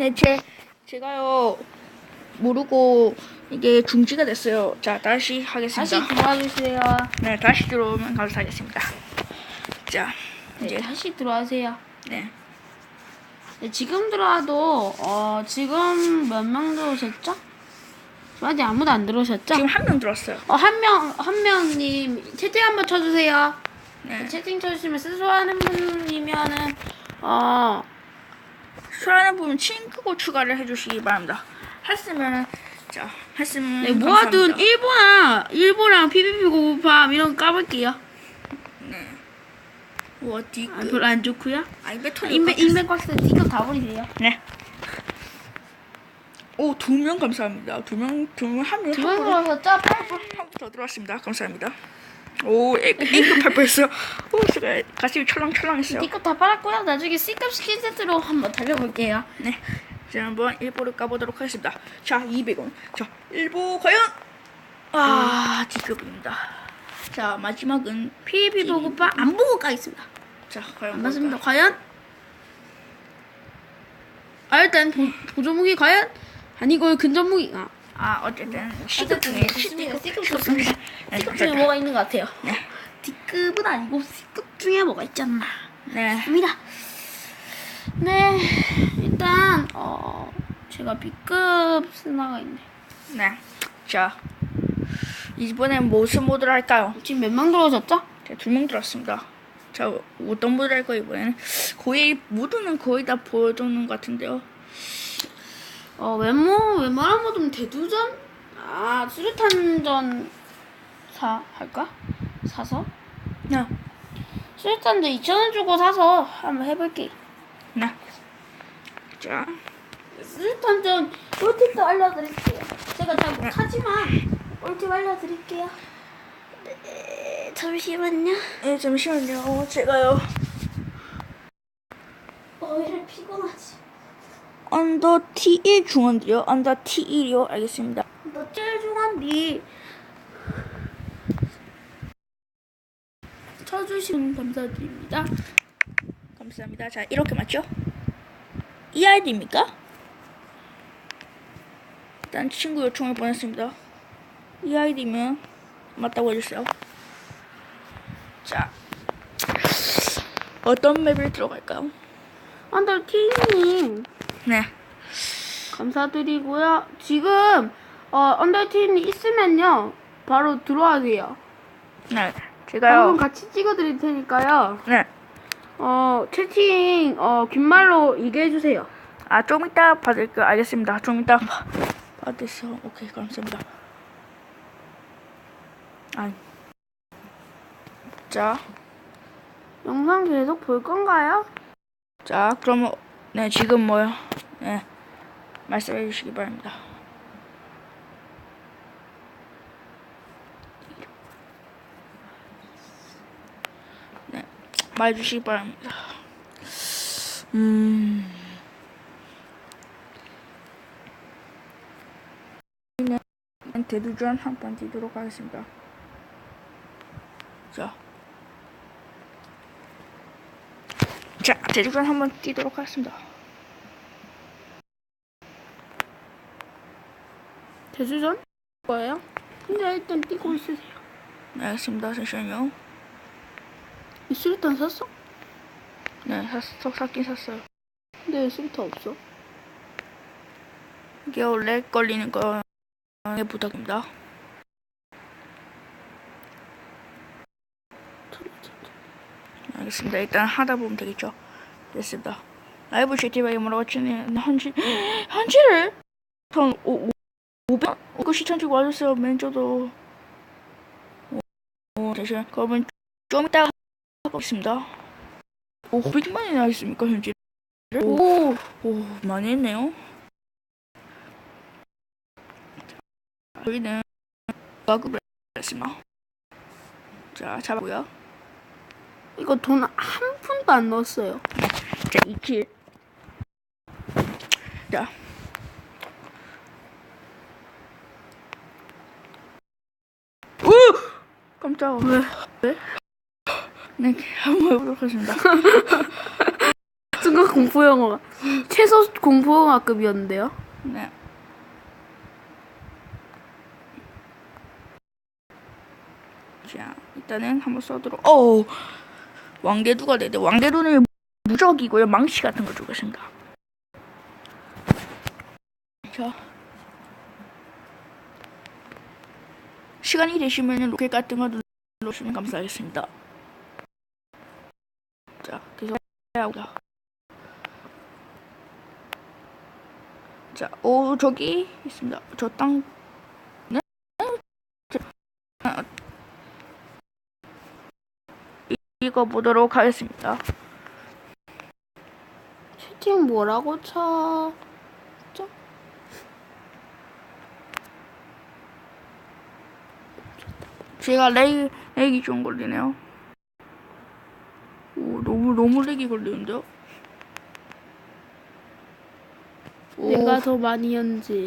네, 제 제가요 모르고 이게 중지가 됐어요. 자, 다시 하겠습니다. 다시 들어와 주세요. 네, 다시 들어오면 감사하겠습니다. 자, 네, 이제 다시 들어와세요. 네, 네, 지금 들어와도 어 지금 몇 명 들어오셨죠? 아직 아무도 안 들어오셨죠? 지금 한 명 들었어요. 어, 한 명, 한 명님, 채팅 한번 쳐주세요. 네, 채팅 쳐주시면 스스로 하는 분이면은, 어, 수라는 부분 친구고 추가를 해주시기 바랍니다. 했으면 자, 했으면 네, 모아둔 감사합니다. 일본랑, 일본랑 PVP 고급함 이런 거 까볼게요. 어디 아, 별로 안 좋고요 아, 인맥, 인맥 박스 D급 다 버리세요. 네. 오, 두 명 감사합니다. 두 명, 두 명, 한 명, 두명 들어오셨죠? 한분더 들어왔습니다. 감사합니다. 오, A급 할 뻔했어요. 오, 제가 가슴이 철렁철렁했어요. D급 다 팔았고요. 나중에 C급 스킨 세트로 한번 달려볼게요. 네. 자, 한번 일보를 까보도록 하겠습니다. 자, 200원. 자, 일보 과연? 아, D급입니다. 자, 마지막은 PVP 고급함 안 보고 까겠습니다. 자, 과연 안 맞습니다. 과연? 아, 일단 보, 보조무기 과연? 아니고 근접무기. 아, 아, 어쨌든 C급 중에 좋습니다. C급 C급 좋습니다. 네, C급 중에 뭐가 있는 것 같아요. D급은 아니고 C급 중에 뭐가 있잖아. 네. 입니다. 네, 일단 어 제가 B급 스나가 있네. 네. 자, 이번엔 무슨 모드를 할까요? 지금 몇 명 들어오셨죠? 자, 두명 들었습니다. 자, 어떤 모드를 할 거예요, 이번에는? 거의, 모두는 거의 다 보여주는 것 같은데요. 어 외모 외모랑 뭐좀 대두전? 아 수류탄전 사 할까? 사서? 네. 수류탄전 2,000원 주고 사서 한번 해볼게. 네. 자, 수류탄전 꿀팁도 알려드릴게요. 제가 잘 못하지만 꿀팁 알려드릴게요. 네, 잠시만요. 예, 잠시만요. 제가요. 어, 왜 이렇게 피곤하지? 언더 T1 중원디요. 언더 T1이요. 알겠습니다. 너 제일 중한디 쳐주시면 감사드립니다. 감사합니다. 자, 이렇게 맞죠? 이 아이디입니까? 일단 친구 요청을 보냈습니다. 이 아이디면 맞다고 해주세요. 자, 어떤 맵을 들어갈까요? 안들 티님 네. 감사드리고요. 지금 어 언더팀 있으면요 바로 들어와세요. 네. 방금 제가요. 같이 찍어드릴 테니까요. 네. 어 채팅 어 귓말로 얘기해 주세요. 아, 좀 이따 받을게요. 알겠습니다. 좀 이따 바- 받으세요. 오케이, 감사합니다. 아. 자, 영상 계속 볼 건가요? 자, 그러면 네, 지금 뭐요? 네. 말씀해 주시기 바랍니다. 네. 말해 주시기 바랍니다. 음. 네. 대두전 한번 뛰도록 하겠습니다. 자. 자, 대두전 한번 뛰도록 하겠습니다. 대주전? 뭐예요? 근데 일단 뛰고 있으세요. 네, 알겠습니다. 잠시만요. 이 수류탄 샀어? 네, 샀, 샀긴 샀어요. 근데 왜 수류탄 없어? 이게 원래 걸리는 거 네, 부탁입니다. 알겠습니다. 일단 하다 보면 되겠죠. 됐습니다. 라이브 쉐티바이 뭐라고 치는 한지 한지를 한 오, 오, 500 그 시청 주고 와주세요. 맨저도 오, 잠시만. 그러면 좀 이따 하겠습니다. 오, 500만이나 하겠습니까 현재? 오, 오 많이 했네요. 저희는 가급을 했습니다. 자, 잡았고요. 이거 돈 한 푼도 안 넣었어요. 자, 2킬. 자. 깜짝아. 왜? 왜? 네, 한번 해보도록 하겠습니다. 순간 방금 공포 영화 최소 공포 영화급이었는데요. 네. 자, 일단은 한번 써도록. 어, 왕대두가 되대. 왕대두는 무적이고요. 망치 같은 거 주고 있습니다. 자, 시간이 되시면 로켓 같은 거 눌러주시면 감사하겠습니다. 자, 계속. 자, 오 저기 있습니다. 저 땅. 네? 자, 아, 이- 이거 보도록 하겠습니다. 채팅 뭐라고 쳐? 제가 렉, 렉이 좀 걸리네요. 오, 너무, 너무 렉이 걸리는데요? 오, 내가 더 많이 현지.